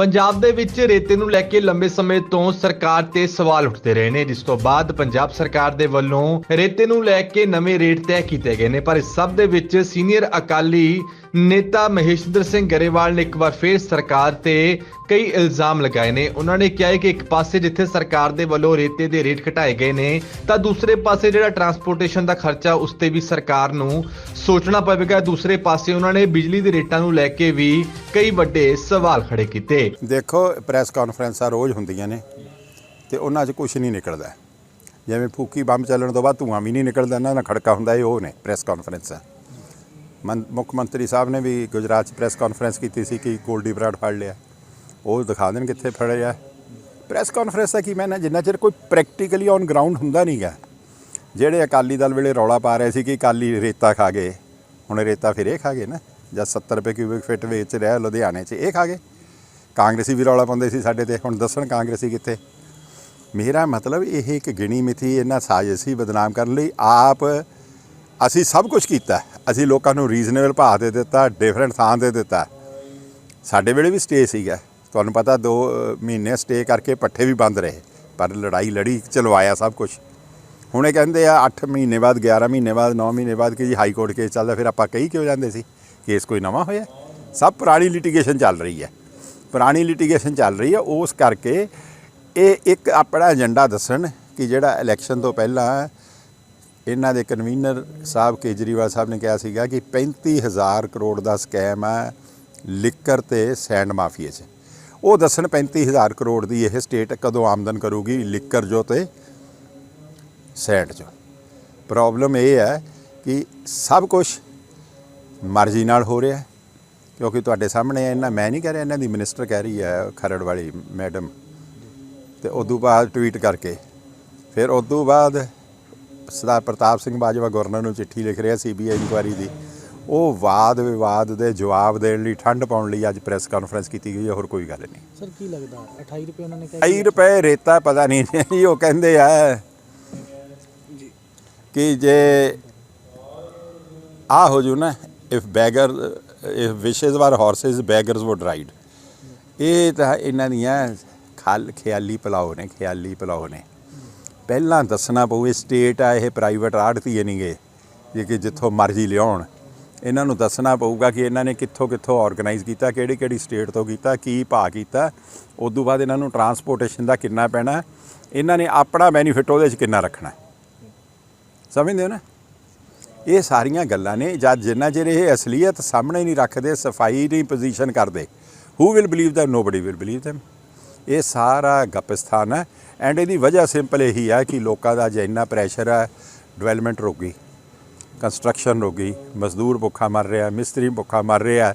ਪੰਜਾਬ ਦੇ ਵਿੱਚ ਰੇਤੇ ਨੂੰ ਲੈ ਕੇ ਲੰਬੇ ਸਮੇਂ ਤੋਂ ਸਰਕਾਰ ਤੇ ਸਵਾਲ ਉੱਠਦੇ ਰਹੇ ਨੇ, ਜਿਸ ਤੋਂ ਬਾਅਦ ਪੰਜਾਬ ਸਰਕਾਰ ਦੇ ਵੱਲੋਂ ਰੇਤੇ ਨੂੰ ਲੈ ਕੇ ਨਵੇਂ ਰੇਟ ਤੈਅ ਕੀਤੇ ਗਏ ਨੇ। ਪਰ ਇਸ ਸਭ ਦੇ ਵਿੱਚ ਸੀਨੀਅਰ ਅਕਾਲੀ ਨੇਤਾ ਮਹੇਸ਼ਦਰ ਸਿੰਘ ਗਰੇਵਾਲ ਨੇ ਇੱਕ ਵਾਰ ਫੇਰ ਸਰਕਾਰ ਤੇ ਕਈ ਇਲਜ਼ਾਮ ਲਗਾਏ ਨੇ। ਉਹਨਾਂ ਨੇ ਕਿਹਾ ਹੈ ਕਿ ਇੱਕ ਪਾਸੇ ਜਿੱਥੇ ਸਰਕਾਰ ਦੇ ਵੱਲੋਂ ਰੇਤੇ ਦੇ ਰੇਟ ਘਟਾਏ ਗਏ ਨੇ, ਤਾਂ ਦੂਸਰੇ ਪਾਸੇ ਜਿਹੜਾ ਟਰਾਂਸਪੋਰਟੇਸ਼ਨ ਦਾ ਖਰਚਾ ਉਸ ਤੇ ਵੀ ਸਰਕਾਰ ਨੂੰ ਸੋਚਣਾ ਪਵੇਗਾ। ਦੂਸਰੇ ਪਾਸੇ ਉਹਨਾਂ ਨੇ ਬਿਜਲੀ ਦੇ ਰੇਟਾਂ ਨੂੰ ਲੈ ਕੇ ਵੀ ਕਈ ਵੱਡੇ ਸਵਾਲ ਖੜੇ ਕੀਤੇ। ਦੇਖੋ, ਪ੍ਰੈਸ ਕਾਨਫਰੰਸਾਂ ਰੋਜ਼ ਹੁੰਦੀਆਂ ਨੇ ਤੇ ਉਹਨਾਂ 'ਚ ਕੁਝ ਨਹੀਂ ਨਿਕਲਦਾ। ਜਿਵੇਂ ਫੂਕੀ ਬੰਬ ਚੱਲਣ ਤੋਂ ਬਾਅਦ ਧੂਆਂ ਵੀ ਨਹੀਂ ਨਿਕਲਦਾ ਇਹਨਾਂ ਦਾ ਖੜਕਾ ਹੁੰਦਾ, ਇਹ ਉਹ ਨੇ ਪ੍ਰੈਸ ਕਾਨਫਰੰਸਾਂ। ਮੁੱਖ ਮੰਤਰੀ ਸਾਹਿਬ ਨੇ ਵੀ ਗੁਜਰਾਤ 'ਚ ਪ੍ਰੈਸ ਕਾਨਫਰੰਸ ਕੀਤੀ ਸੀ ਕਿ ਗੋਲਡੀ ਬਰਾਡ ਫੜ ਲਿਆ। ਉਹ ਦਿਖਾ ਦੇਣ ਕਿੱਥੇ ਫੜਿਆ ਪ੍ਰੈਸ ਕਾਨਫਰੰਸ ਦਾ ਕੀ ਮੈਨਾਂ ਜਿੰਨਾ ਚਿਰ ਕੋਈ ਪ੍ਰੈਕਟੀਕਲੀ ਔਨ ਗਰਾਊਂਡ ਹੁੰਦਾ ਨਹੀਂਗਾ ਜਿਹੜੇ ਅਕਾਲੀ ਦਲ ਵੇਲੇ ਰੌਲਾ ਪਾ ਰਹੇ ਸੀ ਕਿ ਅਕਾਲੀ ਰੇਤਾ ਖਾ ਗਏ, ਹੁਣ ਰੇਤਾ ਫਿਰ ਇਹ ਖਾ ਗਏ ਨਾ? ਜਾਂ 70 ਰੁਪਏ ਕਿਊਬਿਕ ਫਿਟ ਵੇਚ ਰਿਹਾ ਲੁਧਿਆਣੇ 'ਚ, ਇਹ ਖਾ ਗਏ। ਕਾਂਗਰਸੀ ਵੀ ਰੌਲਾ ਪਾਉਂਦੇ ਸੀ ਸਾਡੇ ਤੇ, ਹੁਣ ਦੱਸਣ ਕਾਂਗਰਸੀ ਕਿੱਥੇ? ਮੇਰਾ ਮਤਲਬ ਇਹ ਇੱਕ ਗਿਣੀ ਮਿਥੀ ਇਹਨਾਂ ਸਾਜ਼ਿਸ਼ੀ ਬਦਨਾਮ ਕਰਨ ਲਈ ਆਪ ਅਸੀਂ ਸਭ ਕੁਝ ਕੀਤਾ ਅਸੀਂ ਲੋਕਾਂ ਨੂੰ ਰੀਜ਼ਨੇਬਲ ਭਾਅ ਦੇ ਦਿੱਤਾ ਡਿਫਰੈਂਟ ਥਾਂ ਦੇ ਦਿੱਤਾ ਸਾਡੇ ਵੇਲੇ ਵੀ ਸਟੇ ਸੀਗਾ। ਤੁਹਾਨੂੰ ਪਤਾ 2 ਮਹੀਨੇ ਸਟੇ ਕਰਕੇ ਪੱਠੇ ਵੀ ਬੰਦ ਰਹੇ। ਪਰ ਲੜਾਈ ਲੜੀ ਚਲਵਾਇਆ ਸਭ ਕੁਝ ਹੁਣ ਇਹ ਕਹਿੰਦੇ ਆ 8 ਮਹੀਨੇ ਬਾਅਦ 11 ਮਹੀਨੇ ਬਾਅਦ 9 ਮਹੀਨੇ ਬਾਅਦ ਕਿ ਜੀ ਹਾਈ ਕੋਰਟ ਕੇਸ ਚੱਲਦਾ, ਫਿਰ ਆਪਾਂ ਕਹੀ ਕਿਉਂ ਜਾਂਦੇ ਸੀ? ਕੇਸ ਕੋਈ ਨਵਾਂ ਹੋਇਆ? ਸਭ ਪੁਰਾਣੀ ਲਿਟੀਗੇਸ਼ਨ ਚੱਲ ਰਹੀ ਹੈ। ਪੁਰਾਣੀ ਲਿਟੀਗੇਸ਼ਨ ਚੱਲ ਰਹੀ ਹੈ, ਉਸ ਕਰਕੇ ਇਹ ਇੱਕ ਆਪਣਾ ਏਜੰਡਾ ਦੱਸਣ ਕਿ ਜਿਹੜਾ ਇਲੈਕਸ਼ਨ ਤੋਂ ਪਹਿਲਾਂ ਇਹਨਾਂ ਦੇ ਕਨਵੀਨਰ ਸਾਹਿਬ ਕੇਜਰੀਵਾਲ ਸਾਹਿਬ ਨੇ ਕਿਹਾ ਸੀਗਾ ਕਿ 35000 ਕਰੋੜ ਦਾ ਸਕੈਮ ਹੈ ਲਿੱਕਰ ਤੇ ਸੈਂਡ ਮਾਫੀਏ 'ਚ। ਉਹ ਦੱਸਣ 35000 ਕਰੋੜ ਦੀ ਇਹ ਸਟੇਟ ਕਦੋਂ ਆਮਦਨ ਕਰੂਗੀ ਲਿੱਕਰ ਜੋ ਤੇ ਸੈਂਡ 'ਚੋਂ। ਪ੍ਰੋਬਲਮ ਇਹ ਹੈ ਕਿ ਸਭ ਕੁਝ ਮਰਜ਼ੀ ਨਾਲ ਹੋ ਰਿਹਾ ਕਿਉਂਕਿ ਤੁਹਾਡੇ ਸਾਹਮਣੇ ਇਹਨਾਂ ਮੈਂ ਨਹੀਂ ਕਹਿ ਰਿਹਾ, ਇਹਨਾਂ ਦੀ ਮਿਨਿਸਟਰ ਕਹਿ ਰਹੀ ਹੈ ਖਰੜ ਵਾਲੀ ਮੈਡਮ। ਤੇ ਉਦੋਂ ਬਾਅਦ ਟਵੀਟ ਕਰਕੇ, ਫਿਰ ਉਦੋਂ ਬਾਅਦ ਸਰਦਾਰ ਪ੍ਰਤਾਪ ਸਿੰਘ ਬਾਜਵਾ ਗਵਰਨਰ ਨੂੰ ਚਿੱਠੀ ਲਿਖ ਰਿਹਾ ਸੀਬੀਆਈ ਇਨਕੁਆਇਰੀ ਦੀ ਉਹ ਵਾਦ ਵਿਵਾਦ ਦੇ ਜਵਾਬ ਦੇਣ ਲਈ ਠੰਡ ਪਾਉਣ ਲਈ ਅੱਜ ਪ੍ਰੈਸ ਕਾਨਫਰੰਸ ਕੀਤੀ ਗਈ ਹੈ ਹੋਰ ਕੋਈ ਗੱਲ ਨਹੀਂ। ਸਰ ਕੀ ਲੱਗਦਾ? 28 ਰੁਪਏ ਉਹਨਾਂ ਨੇ ਕਿਹਾ 28 ਰੁਪਏ ਰੇਤਾ ਪਤਾ ਨਹੀਂ ਜੀ ਉਹ ਕਹਿੰਦੇ ਆ ਕਿ ਜੇ ਆ ਹੋ ਜੂ ਨਾ ਇਫ ਬੈਗਰ ਇਫ ਵਿਸ਼ੇਸ ਵਰ ਹਾਰਸਸ ਬੈਗਰਸ ਵੁੱਡ ਰਾਈਡ ਇਹ ਤਾਂ ਇਹਨਾਂ ਦੀਆਂ ਖਾਲ ਖਿਆਲੀ ਪਲਾਓ ਨੇ ਖਿਆਲੀ ਪਲਾਓ ਨੇ। ਪਹਿਲਾਂ ਦੱਸਣਾ ਪਊ, ਇਹ ਸਟੇਟ ਆ, ਇਹ ਪ੍ਰਾਈਵੇਟ ਆੜਤੀਏ ਨਹੀਂਗੇ ਜੇ ਕਿ ਜਿੱਥੋਂ ਮਰਜ਼ੀ ਲਿਆਉਣ। ਇਹਨਾਂ ਨੂੰ ਦੱਸਣਾ ਪਊਗਾ ਕਿ ਇਹਨਾਂ ਨੇ ਕਿੱਥੋਂ ਕਿੱਥੋਂ ਆਰਗੇਨਾਈਜ਼ ਕੀਤਾ, ਕਿਹੜੀ ਕਿਹੜੀ ਸਟੇਟ ਤੋਂ ਕੀਤਾ, ਕੀ ਭਾਅ ਕੀਤਾ। ਉਸ ਤੋਂ ਬਾਅਦ ਇਹਨਾਂ ਨੂੰ ਟਰਾਂਸਪੋਰਟੇਸ਼ਨ ਦਾ ਕਿੰਨਾ ਪੈਣਾ, ਇਹਨਾਂ ਨੇ ਆਪਣਾ ਬੈਨੀਫਿਟ ਉਹਦੇ 'ਚ ਕਿੰਨਾ ਰੱਖਣਾ। ਸਮਝਦੇ ਹੋ ਨਾ? ਇਹ ਸਾਰੀਆਂ ਗੱਲਾਂ ਨੇ, ਜਦ ਜਿੰਨਾ ਚਿਰ ਇਹ ਅਸਲੀਅਤ ਸਾਹਮਣੇ ਨਹੀਂ ਰੱਖਦੇ, ਸਫ਼ਾਈ ਨਹੀਂ ਪੋਜੀਸ਼ਨ ਕਰਦੇ who will believe them? Nobody will believe them ਇਹ ਸਾਰਾ ਗੱਪਸਥਾਨ ਹੈ। ਐਂਡ ਇਹਦੀ ਵਜ੍ਹਾ ਸਿੰਪਲ ਇਹੀ ਹੈ ਕਿ ਲੋਕਾਂ ਦਾ ਜੇ ਇੰਨਾ ਪ੍ਰੈਸ਼ਰ ਹੈ ਡਿਵੈਲਪਮੈਂਟ ਰੁਕ ਗਈ ਕੰਸਟਰਕਸ਼ਨ ਰੁਕ ਗਈ, ਮਜ਼ਦੂਰ ਭੁੱਖਾ ਮਰ ਰਿਹਾ, ਮਿਸਤਰੀ ਭੁੱਖਾ ਮਰ ਰਿਹਾ,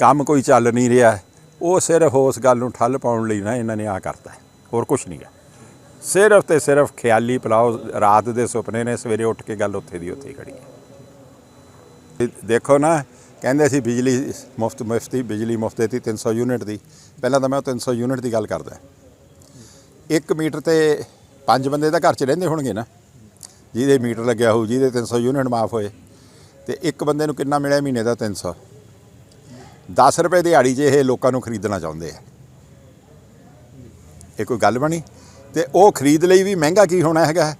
ਕੰਮ ਕੋਈ ਚੱਲ ਨਹੀਂ ਰਿਹਾ, ਉਹ ਸਿਰਫ ਉਸ ਗੱਲ ਨੂੰ ਠੱਲ ਪਾਉਣ ਲਈ ਨਾ ਇਹਨਾਂ ਨੇ ਆ ਕਰਤਾ ਹੋਰ ਕੁਝ ਨਹੀਂ ਹੈ। ਸਿਰਫ ਤੇ ਸਿਰਫ ਖਿਆਲੀ ਪਲਾਓ ਰਾਤ ਦੇ ਸੁਪਨੇ ਨੇ, ਸਵੇਰੇ ਉੱਠ ਕੇ ਗੱਲ ਉੱਥੇ ਦੀ ਉੱਥੇ ਹੀ ਖੜੀ ਹੈ। ਦੇਖੋ ਨਾ, ਕਹਿੰਦੇ ਸੀ ਬਿਜਲੀ ਮੁਫਤ, ਮੁਫਤੀ, ਬਿਜਲੀ ਮੁਫਤ ਦਿੱਤੀ 300 ਯੂਨਿਟ ਦੀ, ਪਹਿਲਾਂ ਤਾਂ ਮੈਂ ਉਹ 300 ਯੂਨਿਟ ਦੀ ਗੱਲ ਕਰਦਾ। 1 ਮੀਟਰ ਤੇ ਪੰਜ ਬੰਦੇ ਤਾਂ ਘਰ 'ਚ ਰਹਿੰਦੇ ਹੋਣਗੇ ਨਾ। ਜਿਹਦੇ ਮੀਟਰ ਲੱਗਿਆ ਹੋਊ, ਜਿਹਦੇ 300 ਯੂਨਿਟ ਮਾਫ ਹੋਏ, ਤੇ ਇੱਕ ਬੰਦੇ ਨੂੰ ਕਿੰਨਾ ਮਿਲਿਆ ਮਹੀਨੇ ਦਾ? 300 10 ਰੁਪਏ ਦਿਹਾੜੀ 'ਚ ਇਹ ਲੋਕਾਂ ਨੂੰ ਖਰੀਦਣਾ ਚਾਹੁੰਦੇ ਆ। ਇਹ ਕੋਈ ਗੱਲ ਬਣੀ? ਤੇ ਉਹ ਖਰੀਦ ਲਈ ਵੀ ਮਹਿੰਗਾ ਕੀ ਹੋਣਾ ਹੈਗਾ?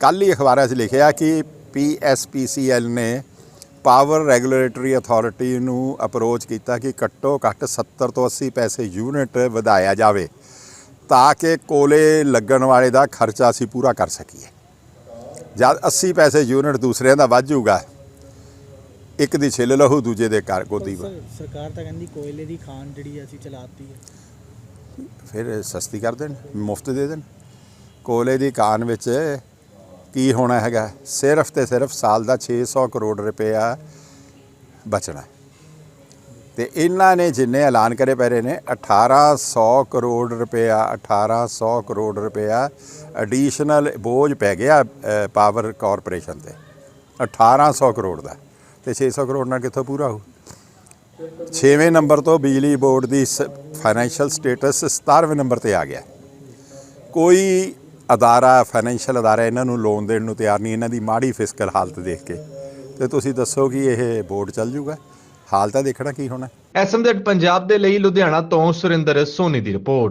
ਕੱਲ ਹੀ ਅਖਬਾਰਾਂ 'ਚ ਲਿਖਿਆ ਕਿ PSPCL ਨੇ ਪਾਵਰ ਰੈਗੂਲੇਟਰੀ ਅਥਾਰਟੀ ਨੂੰ ਅਪਰੋਚ ਕੀਤਾ ਕਿ ਘੱਟੋ ਘੱਟ 70 ਤੋਂ 80 ਪੈਸੇ ਯੂਨਿਟ ਵਧਾਇਆ ਜਾਵੇ। ਤਾਂ ਕਿ ਕੋਲੇ ਲੱਗਣ ਵਾਲੇ ਦਾ ਖਰਚਾ ਅਸੀਂ ਪੂਰਾ ਕਰ ਸਕੀਏ। ਜਦ 80 ਪੈਸੇ ਯੂਨਿਟ ਦੂਸਰਿਆਂ ਦਾ ਵੱਧ ਜਾਊਗਾ ਇੱਕ ਦੀ ਛਿੱਲ ਲਹੂ ਦੂਜੇ ਦੇ ਘਰ ਗੋਦੀ ਸਰਕਾਰ ਤਾਂ ਕਹਿੰਦੀ ਕੋਇਲੇ ਦੀ ਖਾਨ ਜਿਹੜੀ ਅਸੀਂ ਚਲਾਤੀ ਹੈ ਫਿਰ ਸਸਤੀ ਕਰ ਦੇਣ ਮੁਫਤ ਦੇ ਦੇਣ। ਕੋਲੇ ਦੀ ਕਾਨ ਵਿੱਚ ਕੀ ਹੋਣਾ ਹੈਗਾ? ਸਿਰਫ ਤੇ ਸਿਰਫ ਸਾਲ ਦਾ 600 ਕਰੋੜ ਰੁਪਇਆ ਬਚਣਾ। ਤੇ ਇਹਨਾਂ ਨੇ ਜਿੰਨੇ ਐਲਾਨ ਕਰੇ ਪੈ ਰਹੇ ਨੇ 1800 ਕਰੋੜ ਰੁਪਇਆ 1800 ਕਰੋੜ ਰੁਪਇਆ ਐਡੀਸ਼ਨਲ ਬੋਝ ਪੈ ਗਿਆ ਪਾਵਰ ਕਾਰਪੋਰੇਸ਼ਨ ਤੇ। 1800 ਕਰੋੜ ਦਾ। ਤੇ 600 ਕਰੋੜ ਨਾਲ ਕਿੱਥੋਂ ਪੂਰਾ ਹੋਊ? 6ਵੇਂ ਨੰਬਰ ਤੋਂ ਬਿਜਲੀ ਬੋਰਡ ਦੀ ਫਾਈਨੈਂਸ਼ੀਅਲ ਸਟੇਟਸ 17ਵੇਂ ਨੰਬਰ ਤੇ ਆ ਗਿਆ। ਕੋਈ ਅਦਾਰਾ ਫਾਈਨੈਂਸ਼ੀਅਲ ਅਦਾਰਾ ਇਹਨਾਂ ਨੂੰ ਲੋਨ ਦੇਣ ਨੂੰ ਤਿਆਰ ਨਹੀਂ, ਇਹਨਾਂ ਦੀ ਮਾੜੀ ਫਿਸਕਲ ਹਾਲਤ ਦੇਖ ਕੇ। ਤੇ ਤੁਸੀਂ ਦੱਸੋ ਕਿ ਇਹ ਬੋਰਡ ਚੱਲ ਜੂਗਾ? ਹਾਲ ਤਾਂ ਦੇਖਣਾ ਕੀ ਹੋਣਾ। ਐਸਐਮਜ਼ੈਡ ਪੰਜਾਬ ਦੇ ਲਈ ਲੁਧਿਆਣਾ ਤੋਂ ਸੁਰਿੰਦਰ ਸੋਨੀ ਦੀ ਰਿਪੋਰਟ।